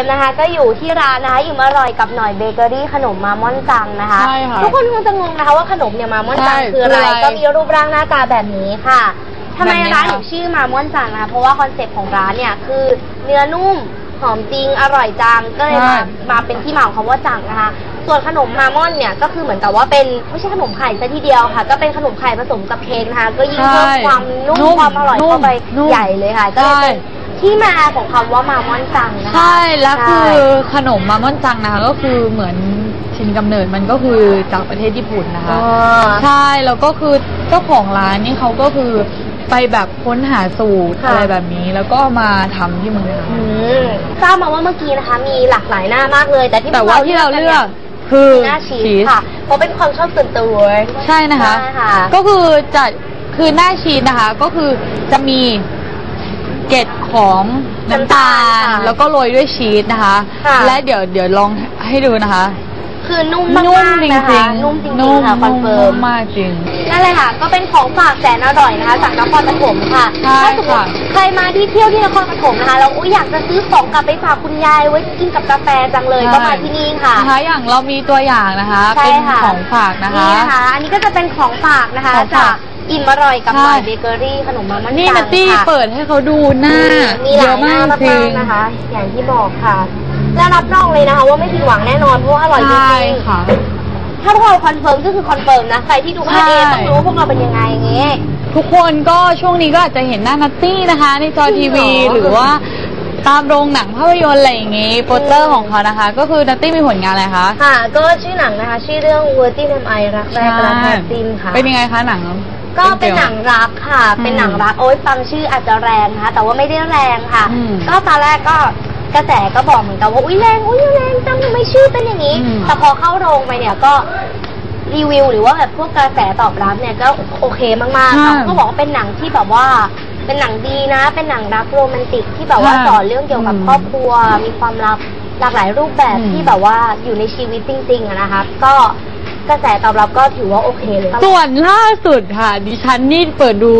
มนะคะ ก็อยู่ที่ร้านนะคะอิ่มอร่อยกับหน่อยเบเกอรี่ขนมมาม่อนจังนะคะ ใช่ค่ะทุกคนคงจะงงนะคะว่าขนมเนี่ยมาม่อนจังใช่คืออะไร คืออะไรก็มีรูปร่างหน้าตาแบบนี้ค่ะทำไมแบบนี้ร้านค่ะถึงชื่อมาม่อนจังนะคะเพราะว่าคอนเซ็ปต์ของร้านเนี่ยคือเนื้อนุ่มหอมจริงอร่อยจังก็เลยมามาเป็นที่มาของคำว่าจังนะคะ ส่วนขนมมาม่อนเนี่ยก็คือเหมือนกับว่าเป็นไม่ใช่ขนมไข่ซะทีเดียวค่ะ ก็เป็นขนมไข่ผสมกับเค้กนะคะก็ยิ่งเพิ่มใช่ความนุ่มนุ่มความอร่อยเข้าไปนุ่มใหญ่เลยค่ะก็เลยเป็นใช่ ที่มาของคำว่ามาม่อนจังนะคะ ใช่แล้วคือใช่ขนมมาม่อนจังนะคะก็คือเหมือนชินกำเนิดมันก็คือจากประเทศญี่ปุ่นนะคะ อ๋อ ใช่แล้วก็คือเจ้าของร้านนี่เขาก็คือไปแบบค้นหาสูตรค่ะ อะไรแบบนี้ แล้วก็เอามาทำที่เมืองไทอืยมทราบมาว่าเมื่อกี้นะคะ มีหลากหลายหน้ามากเลย แต่ที่แต่ว่าที่เราเลือกนคือนี่ยมีหน้าชีสค่ะ เพราะเป็นความชอบส่วนตัวใช่นะคะ ใช่ค่ะ ก็คือจะคือหน้าชีสนะคะ ก็คือจะมี เกล็ดของน้ำตาลค่ะแล้วก็โรยด้วยชีสนะคะ ค่ะ และเดี๋ยวเดี๋ยวลองให้ดูนะคะ คือนุ่มมากนุ่มๆจริงนะจริคะงนุ่มจริงๆค่ะคอนเฟิร์ม มากจริง นั่นเลยค่ะ ก็เป็นของฝากแสนอร่อยนะคะจากนครปฐมค่ะใช่ถ้าสมมค่ะติใครมาที่เที่ยวที่นครปฐมนะคะแล้วอุ๊ยอยากจะซื้อของกลับไปฝากคุณยายไว้กินกับกาแฟจังเลยก็มาที่นี่ค่ะ นะคะอย่างเรามีตัวอย่างนะคะ ใช่เป็นค่ะ ของฝากนะคะ นี่นะคะ อันนี้ก็จะเป็นของฝากนะคะ ของฝากจาก อิ่มอร่อยกับใช่หน่อยเบเกอรี่ขนมมามันนี่จันังตตี้ค่ะเปิดให้เขาดูหน้ามีหเยลาอะยหมาน้ากจริมากง ๆนะคะ อย่างที่บอกค่ะ และรับรองเลยนะคะ ว่าไม่ผิดหวังแน่นอนเพราะว่าอร่อยจริใช่งค่ะๆถ้าพวกเราคอนเฟิร์มก็คือคอนเฟิร์มนะ ใครที่ดูภาพเองใช่ ต้องรู้ว่าพวกเราเป็นยังไงอย่างเงี้ย ทุกคนก็ช่วงนี้ก็อาจจะเห็นหน้านัตตี้นะคะ ในจอจริทีงเหรวีอหรือว่าตามโรงหนังภาพยนตร์อะไรอย่างงี้โปสเตอร์ของเขานะคะ ก็คือนัตตี้มีผลงานอะไรคะค่ะ ก็ชื่อหนังนะคะ ชื่อเรื่อง Virgin MI รักแรกรักแท้จริงค่ะ เป็นยังไงคะหนัง ก็เป็นหนังรักค่ะอืมเป็นหนังรักโอ๊ยฟังชื่ออาจจะแรงนะคะ แต่ว่าไม่ได้แรงค่ะ อืมก็ตอนแรกก็กระแสก็บอกเหมือนกันว่าอุ้ยแรงอุ้ยแรงจังทำไมชื่อเป็นอย่างนี้ อืม แต่พอเข้าโรงไปเนี่ยก็รีวิวหรือว่าแบบพวกกระแสตอบรับเนี่ยก็โอเคมากๆค่ะเขาก็บอกว่าเป็นหนังที่แบบว่า เป็นหนังดีนะ เป็นหนังรักโรแมนติกที่แบบว่าค่ะสอนเรื่องเกี่ยวกับอืมครอบครัว มีความรักหลากหลายรูปแบบอืม ที่แบบว่าอยู่ในชีวิตจริงๆอะนะคะ ก็ กระแสตอบรับก็ถือว่าโอเคเลย ส่วนล่าสุดค่ะ ดิฉันนี่เปิดดู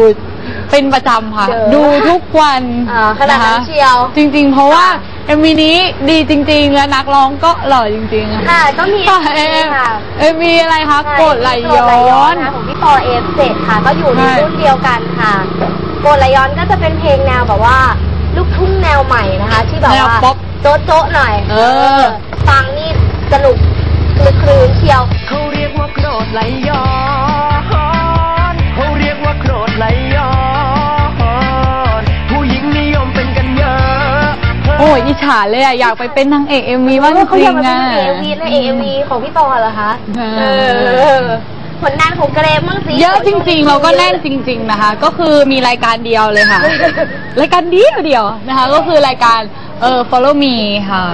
เป็นประจำค่ะเด้อดูทุกวันอ่าขนาดนั้นะคะเชียวจริงๆ เพราะว่าค่ะ เอ็มวีนี้ดีจริง ๆ และนักร้องก็หล่อจริงๆค่ะก็มีค่ะเอเอ็มค่ะเอ็มวีอะไรคะใช่กดไหลกดไหลย้อน นะคะของพี่ปอเอฟเจ็ดค่ะ ก็อยู่ในใช่ รุ่นเดียวกันค่ะกดไหลย้อนก็จะเป็นเพลงแนวแบบว่า ลูกทุ่งแนวใหม่นะคะ ที่แบบแนวว่าป๊อป โจ๊ะโจ๊ะหน่อยเออ ฟังนี่สนุกคลึกครื้นเชียว เขาเรียกว่า โกรธไหลย้อนเขาเรียกว่าโกรธไหลย้อนผู้หญิงนิยมเป็นกันเยอะ โอ้ยอิจฉาเลยอะอยากไปเป็นนางเอกเอ็มวีบ้างจเขาริอยากงมาๆเป็อะนเอวีในเอวีของพี่ปอเหรอคะ เออ เออ ผลงานของเกรมบ้างสิเยอะจริงๆ เราก็แน่นจริง ๆนะคะ ก็คือมีรายการเดียวเลยค่ะ รายการเดียวเดียวนะคะ ก็คือรายการเออ follow me ค่ะ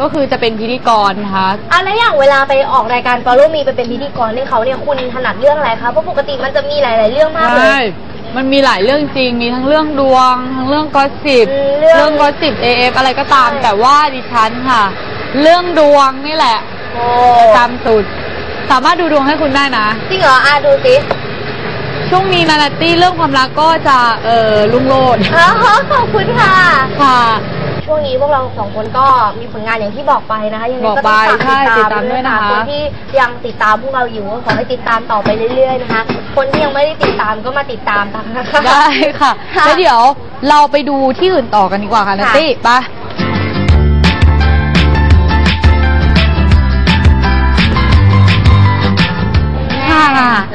ก็คือจะเป็นพิธีกรนะคะ อะแล้วอย่างเวลาไปออกรายการ Follow Me ไปเป็นพิธีกรให้เขาเนี่ยคุณถนัดเรื่องอะไรคะเพราะปกติมันจะมีหลาย ๆ เรื่องมากเลยใช่มันมีหลายเรื่องจริง มีทั้งเรื่องดวง ทั้งเรื่องกอสิบอืมเรื่องเรื่องกอสิบ AF อะไรก็ตาม ใช่ แต่ว่าดิฉันค่ะ เรื่องดวงนี่แหละโอ้ตามสุด สามารถดูดวงให้คุณได้นะ จริงเหรออะดูสิช่วงนี้นานาตี้เรื่องความรักก็จะเออลุ่งโลด อ๋อขอบคุณค่ะ ค่ะ ช่วงนี้พวกเราสองคนก็มีผลงานอย่างที่บอกไปนะคะยังไงบอกก็ไปต้องฝากใช่ติดติดตาตามมด้ด้ววยยนะนะคะคนที่ยังติดตามพวกเราอยู่ก็ขอให้ติดตามต่อไปเรื่อยๆนะคะ คนที่ยังไม่ได้ติดตามก็มาติดตามกันนะคะได้ค่ะค่ะแล้วเดี๋ยวเราไปดูที่อื่นต่อกันดีกว่าค่ะนาค่ะตี้ไป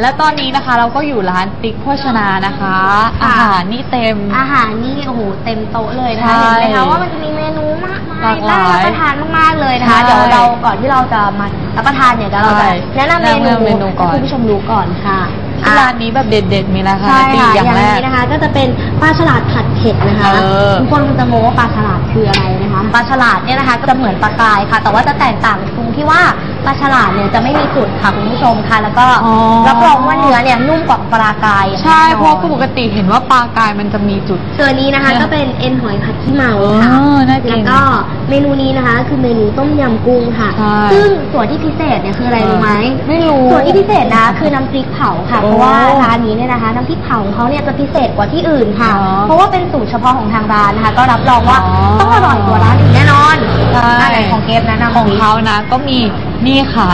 และตอนนี้นะคะเราก็อยู่ร้านติ๊กโภชนานะคะอาหารนี่เต็ม อาหารนี่โอ้โหเต็มโต๊ะเลยนะใช่คะเห็นไหมคะว่ามันจะมีเมนูมากมายหลากหลายน่ารับประทานมากๆเลยนะคะ ใช่เดี๋ยวเราก่อนที่เราจะมารับประทานเนี่ยเดี๋ยวเราจะใช่แนะนำเมแนะนูนำเมนูก่อน ให้คุณผู้ชมรู้ก่อนค่ะที่ร้านนี้แบบเด็ดๆมีอะไรคะใช่นาตี้ค่ะออย่างย่างแรก นี้นะคะ ก็จะเป็นปลาฉลาดผัดเผ็ดนะคะเออ ทุกคนคงจะงงว่าปลาฉลาดคืออะไรนะคะปลาฉลาดเนี่ยนะคะก็จะเหมือนปลากรายค่ะ แต่ว่าจะแตกต่างตรงที่ว่า ปลาฉลาดเนี่ยจะไม่มีจุดค่ะคุณผู้ชมค่ะ แล้วก็อ๋อ รับรองว่าเนื้อเนี่ยนุ่มกว่าปลากรายอย่างใช่แน่นอนเพราะปกติเห็นว่าปลากายมันจะมีจุด ตัวนี้นะคะเนี่ยก็เป็นเอ็นหอยผัดขี้เมาค่ะเออน่ากินแล้วก็เมนูนี้นะคะ คือเมนูต้มยำกุ้งค่ะ ใช่ ซึ่งส่วนที่พิเศษเนี่ยคืออะไรรู้ไหมไม่รู้ ส่วนที่พิเศษนะคือน้ำพริกเผาค่ะ โอ้เพราะว่าร้านนี้เนี่ยนะคะ น้ำพริกเผาของเขาเนี่ยจะพิเศษกว่าที่อื่นค่ะ อ๋อเพราะว่าเป็นสูตรเฉพาะของทางร้านนะคะ ก็รับรองว่าอ๋อต้องอร่อยกว่าร้านอื่นแน่นอนใช่ของเขานะก็มีนี่ค่ะ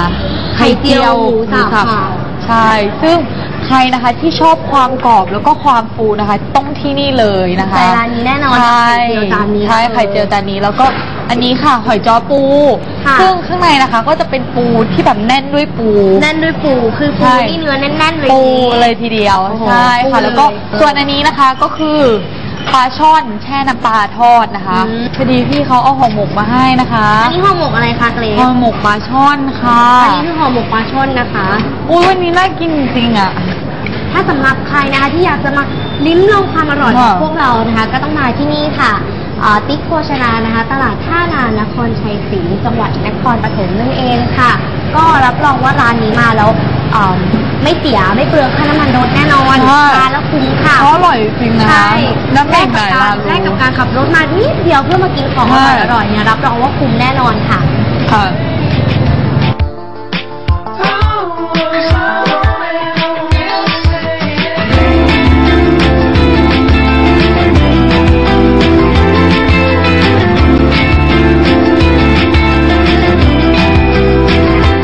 ไข่เจียวหมูสับค่ะใช่ ซึ่งใครนะคะที่ชอบความกรอบแล้วก็ความฟูนะคะ ต้องที่นี่เลยนะคะแต่ร้านนี้แน่นอนใช่ไข่เจียวจานนี้ใช่ไข่เจียวจานนี้แล้วก็อันนี้ค่ะหอยจ้อปูค่ะซึ่งข้างในนะคะ ก็จะเป็นปูที่แบบแน่นด้วยปู แน่นด้วยปูคือปูใช่นี่เนื้อแน่นๆเลยปูเลยทีเดียวโอ้โหใช่ปูค่ะ แล้วก็เลยส่วนอันนี้นะคะก็คือ ปลาช่อนแช่น้ำปลาทอดนะคะอืม พอดีพี่เขาเอาห่อหมกมาให้นะคะอันนี้ห่อหมกอะไรคะเกรซห่อหมกปลาช่อนค่ะอันนี้คือห่อหมกปลาช่อนนะคะ อุ้ยวันนี้น่ากินจริงๆอะ ถ้าสำหรับใครนะคะที่อยากจะมาลิ้มลองความอร่อยของค่ะ พวกเรานะคะ ก็ต้องมาที่นี่ค่ะอ่าติ๊กโภชนานะคะ ตลาดท่านานครชัยศรีจังหวัดนครปฐมนั่นเองค่ะ ก็รับรองว่าร้านนี้มาแล้วอ่า ไม่เสียไม่เปลืองค่าน้ำมันรถแน่นอนใช่ ทานแล้วคุ้มค่ะเขาอร่อยจริงๆนะใช่น้ำแลแข็กงกับไหนกาล่ะรแลกกับการขับรถมานิดเดียวเพื่อมากินของอใช่ ร่อยๆเนี่ยรับรองว่าคุ้มแน่นอนค่ะ ค่ะ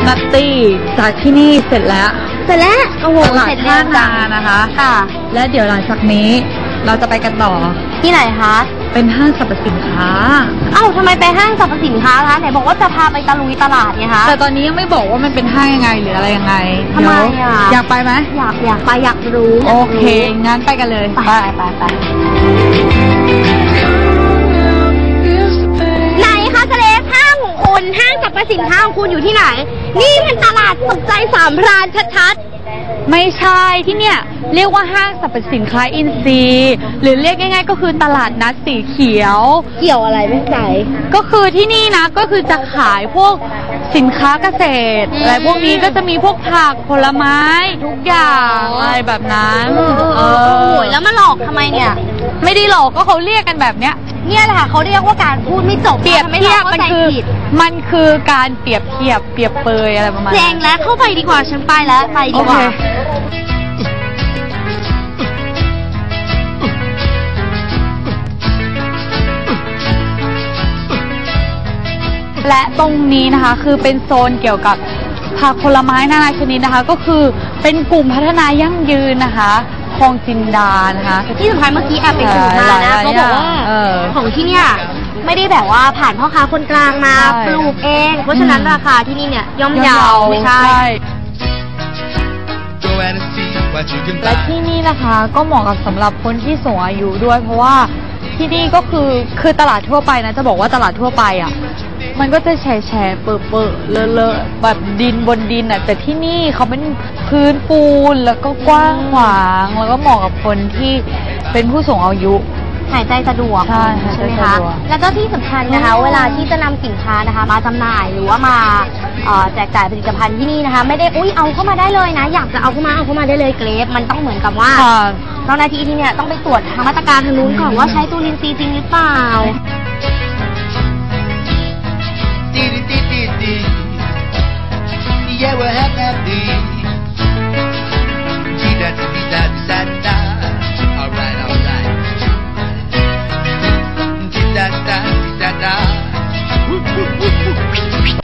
นัตตี้จากที่นี่เสร็จแล้ว เสร็จแล้วโอ้โหตลาดเสร็จท่าแล้วนานะคะ ค่ะ และเดี๋ยวหลังจากนี้เราจะไปกันต่อ ที่ไหนคะ เป็นห้างสรรพสินค้า เอ้าทำไมไปห้างสรรพสินค้าคะ ไหนบอกว่าจะพาไปตะลุยตลาดไงคะ แต่ตอนนี้ยังไม่บอกว่ามันเป็นห้างยังไงหรืออะไรยังไงทำไมเดี๋ยวอะอยากไปไหมอยากอยากไปอยากรู้ยากโอรู้เค งั้นไปกันเลย ไปไปไปไหนคะทะเลห้างของคุณห้างสรรพสินค้าของคุณอยู่ที่ไหน นี่มันต ลาดสุขใจสามพรานชัดไม่ใช่ที่เนี่ย เรียกว่าห้างสรรพสินค้าอินซีย์หรือเรียกง่ายๆ ก็คือตลาดนัดสีเขียวๆเกี่ยวอะไรไม่ใจ ก็คือที่นี่นะก็คือจะขายพวกสินค้าเกษตรอืมอะไรพวกนี้ก็จะมีพวกผักผลไม้ทุกอย่างอะไรแบบนั้น เออเออเออโอ้ยแล้วมาหลอกทำไมเนี่ย ไม่ได้หรอกก็เขาเรียกกันแบบเนี้ยเนี่ยแหละค่ะเขาเรียกว่าการพูดไม่จบเปรียบทำให้เทียเราบเข้ามันใจคือผิดมันคือการเปรียบเทียบเปรียบเปยอะไรประมาณเจนั้งนแล้วเข้าไปดีกว่าฉันไปแล้วไปดีโอกเคว่าและตรงนี้นะคะคือเป็นโซนเกี่ยวกับผักผลไม้นานาชนิดนะคะ ก็คือเป็นกลุ่มพัฒนายั่งยืนนะคะ คลองจินดานะคะ ที่สำคัญเมื่อกี้แอบไปสืบมาหลานะยๆเขาบอกว่าเออ ของที่เนี่ยไม่ได้แบบว่าผ่านพ่อค้าคนกลางมาใช่ปลูกเอง เพราะฉะนั้นอืม ราคาที่นี่เนี่ยย่อมเยาไม่ใช่ Go out and see what you can และ buy. ที่นี่นะคะก็เหมาะกับสำหรับคนที่สูงอายุด้วย เพราะว่าที่นี่ก็คือคือตลาดทั่วไปนะจะบอกว่าตลาดทั่วไปอะ มันก็จะแฉะแฉะเปิดเปิดเลอะเลอะแบบดินบนดินอะ แต่ที่นี่เขาเป็นพื้นปูนแล้วก็กว้างขวาง แล้วก็เหมาะกับคนที่เป็นผู้สูงอายุ หายใจสะดวกใช่หายใจไหมสะคะดวก แล้วก็ที่สำคัญนะคะ เวลาที่จะนำสินค้านะคะ มาจำหน่ายหรือว่ามาเอ่อแจกจ่ายผลิตภัณฑ์ที่นี่นะคะ ไม่ได้อุ้ยเอาเข้ามาได้เลยนะ อยากจะเอาเข้ามาเอาเข้ามาได้เลยเกรฟมันต้องเหมือนกับว่า ค่ะ เจ้าหน้าที่ที่เนี่ยต้องไปตรวจทางมาตรการทางนู้นก่อนว่าใช้ตัวลินซีย์จริงหรือเปล่า we're happy.